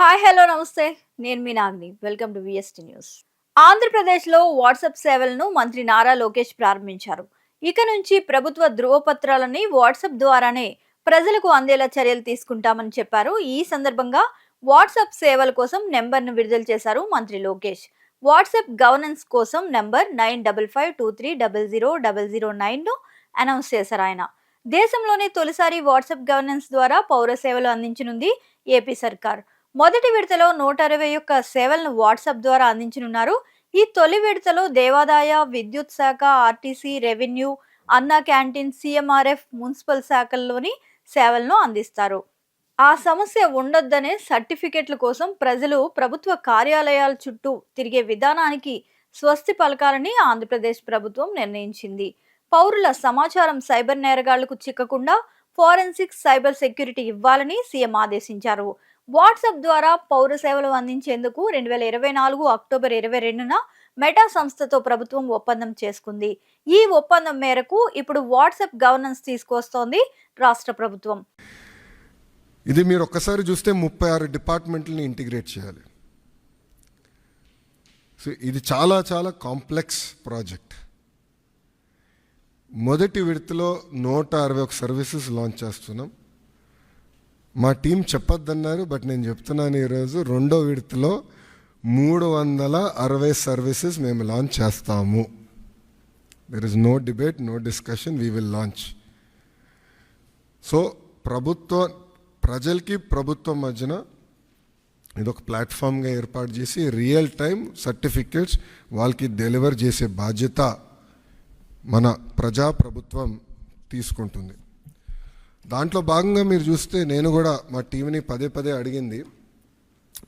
Hi hello నమస్తే. నేను మీ నాగ్ని వెల్కమ్ టు విఎస్టీ న్యూస్ ఆంధ్రప్రదేశ్లో వాట్సాప్ సేవలను మంత్రి నారా లోకేష్ ప్రారంభించారు. ఇక నుంచి ప్రభుత్వ ధృవపత్రాలని వాట్సాప్ ద్వారానే ప్రజలకు అందేలా చర్యలు తీసుకుంటామని చెప్పారు. ఈ సందర్భంగా వాట్సాప్ సేవల కోసం నెంబర్ను విడుదల చేశారు మంత్రి లోకేష్. వాట్సాప్ గవర్నెన్స్ కోసం number nine double five two three double zero double zero నైన్ను announce చేశారు ఆయన. దేశంలోనే తొలిసారి వాట్సాప్ గవర్నెన్స్ ద్వారా పౌర సేవలు అందించనుంది ఏపీ సర్కార్. మొదటి విడతలో నూట అరవై ఒక్క సేవలను వాట్సాప్ ద్వారా అందించనున్నారు. ఈ తొలి విడతలో దేవాదాయ విద్యుత్ శాఖ RTC revenue Anna canteen CMRF municipal శాఖల్లోని సేవలను అందిస్తారు. ఆ సమస్య ఉండొద్దనే సర్టిఫికెట్ల కోసం ప్రజలు ప్రభుత్వ కార్యాలయాల చుట్టూ తిరిగే విధానానికి స్వస్తి పలకాలని ఆంధ్రప్రదేశ్ ప్రభుత్వం నిర్ణయించింది. పౌరుల సమాచారం సైబర్ నేరగాళ్ళకు చిక్కకుండా ఫోరెన్సిక్ సైబర్ సెక్యూరిటీ ఇవ్వాలని సీఎం ఆదేశించారు. వాట్సాప్ ద్వారా పౌర సేవలు అందించేందుకు రెండు వేల ఇరవై నాలుగు అక్టోబర్ ఇరవై రెండున మెటా సంస్థతో ప్రభుత్వం ఒప్పందం చేసుకుంది. ఈ ఒప్పందం మేరకు ఇప్పుడు వాట్సాప్ గవర్నెన్స్ తీసుకొస్తోంది రాష్ట్ర ప్రభుత్వం. ఇది మీరు ఒక్కసారి చూస్తే ముప్పై ఆరు డిపార్ట్మెంట్లని ఇంటిగ్రేట్ చేయాలి. సో ఇది చాలా చాలా కాంప్లెక్స్ ప్రాజెక్ట్. మొదటి విడతలో నూట అరవై ఒక సర్వీసెస్ లాంచ్ చేస్తున్నాం. మా టీం చెప్పొద్దన్నారు బట్ నేను చెప్తున్నాను ఈరోజు రెండో విడతలో మూడు వందల అరవై సర్వీసెస్ మేము లాంచ్ చేస్తాము. There is no debate no discussion we will launch so ప్రభుత్వ ప్రజలకి ప్రభుత్వం మధ్యన ఇది ఒక ప్లాట్ఫామ్గా ఏర్పాటు చేసి రియల్ టైం సర్టిఫికెట్స్ వాళ్ళకి డెలివర్ చేసే బాధ్యత మన ప్రజా ప్రభుత్వం తీసుకుంటుంది. దాంట్లో భాగంగా మీరు చూస్తే నేను కూడా మా టీంని పదే పదే అడిగింది.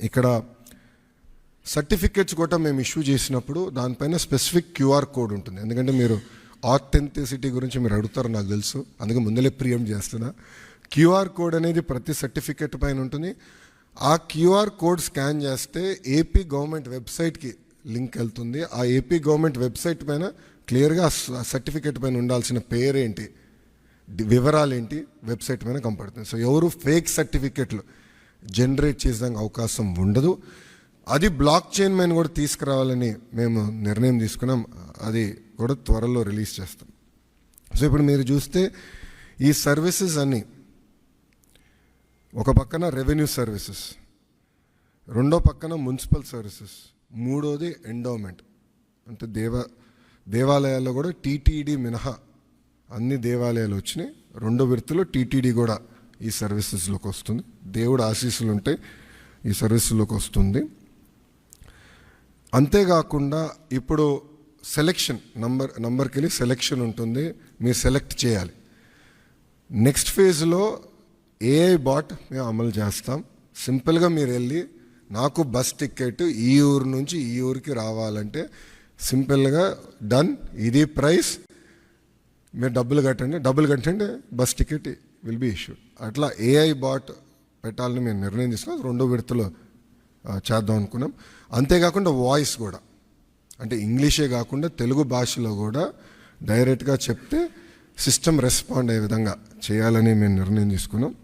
ఇక్కడ సర్టిఫికెట్స్ కూడా మేము ఇష్యూ చేసినప్పుడు దానిపైన స్పెసిఫిక్ క్యూఆర్ కోడ్ ఉంటుంది. ఎందుకంటే మీరు ఆథెంటిసిటీ గురించి మీరు అడుగుతారు నాకు తెలుసు. అందుకే ముందలే ప్రియం చేస్తున్నా. క్యూఆర్ కోడ్ అనేది ప్రతి సర్టిఫికెట్ పైన ఉంటుంది. ఆ క్యూఆర్ కోడ్ స్కాన్ చేస్తే ఏపీ గవర్నమెంట్ వెబ్సైట్కి లింక్ వెళ్తుంది. ఆ ఏపీ గవర్నమెంట్ వెబ్సైట్ పైన క్లియర్గా సర్టిఫికెట్ పైన ఉండాల్సిన పేరేంటి? వివరాలు ఏంటి వెబ్సైట్ మీద కనపడుతుంది సో ఎవరు ఫేక్ సర్టిఫికెట్లు జనరేట్ చేసేదానికి అవకాశం ఉండదు. అది బ్లాక్ చైన్ మీద కూడా తీసుకురావాలని మేము నిర్ణయం తీసుకున్నాం. అది కూడా త్వరలో రిలీజ్ చేస్తాం. సో ఇప్పుడు మీరు చూస్తే ఈ సర్వీసెస్ అన్నీ ఒక పక్కన రెవెన్యూ సర్వీసెస్ రెండో పక్కన మున్సిపల్ సర్వీసెస్ మూడోది ఎండోమెంట్. అంటే దేవ దేవాలయాల్లో కూడా టీటీడీ మినహా అన్ని దేవాలయాలు వచ్చినాయి. రెండో విడతలో టీటీడీ కూడా ఈ సర్వీసెస్లోకి వస్తుంది. దేవుడు ఆశీస్సులు ఉంటే ఈ సర్వీసుల్లోకి వస్తుంది. అంతేకాకుండా ఇప్పుడు సెలెక్షన్ నంబర్ నంబర్కి వెళ్ళి సెలెక్షన్ ఉంటుంది. మీరు సెలెక్ట్ చేయాలి. నెక్స్ట్ ఫేజ్లో ఏఐ బాట్ మేము అమలు చేస్తాం. సింపుల్గా మీరు వెళ్ళి నాకు బస్ టికెట్ ఈ ఊరు నుంచి ఈ ఊరికి రావాలంటే సింపుల్గా డన్. ఇది ప్రైస్ మీరు డబ్బులు కట్టండి డబ్బులు కట్టండి bus ticket will be issued అట్లా ఏఐ బాట్ పెట్టాలని మేము నిర్ణయం తీసుకున్నాం. రెండో విడతలో చేద్దాం అనుకున్నాం. అంతేకాకుండా వాయిస్ కూడా. అంటే ఇంగ్లీషే కాకుండా తెలుగు భాషలో కూడా డైరెక్ట్గా చెప్తే సిస్టమ్ రెస్పాండ్ అయ్యే విధంగా చేయాలని మేము నిర్ణయం తీసుకున్నాం.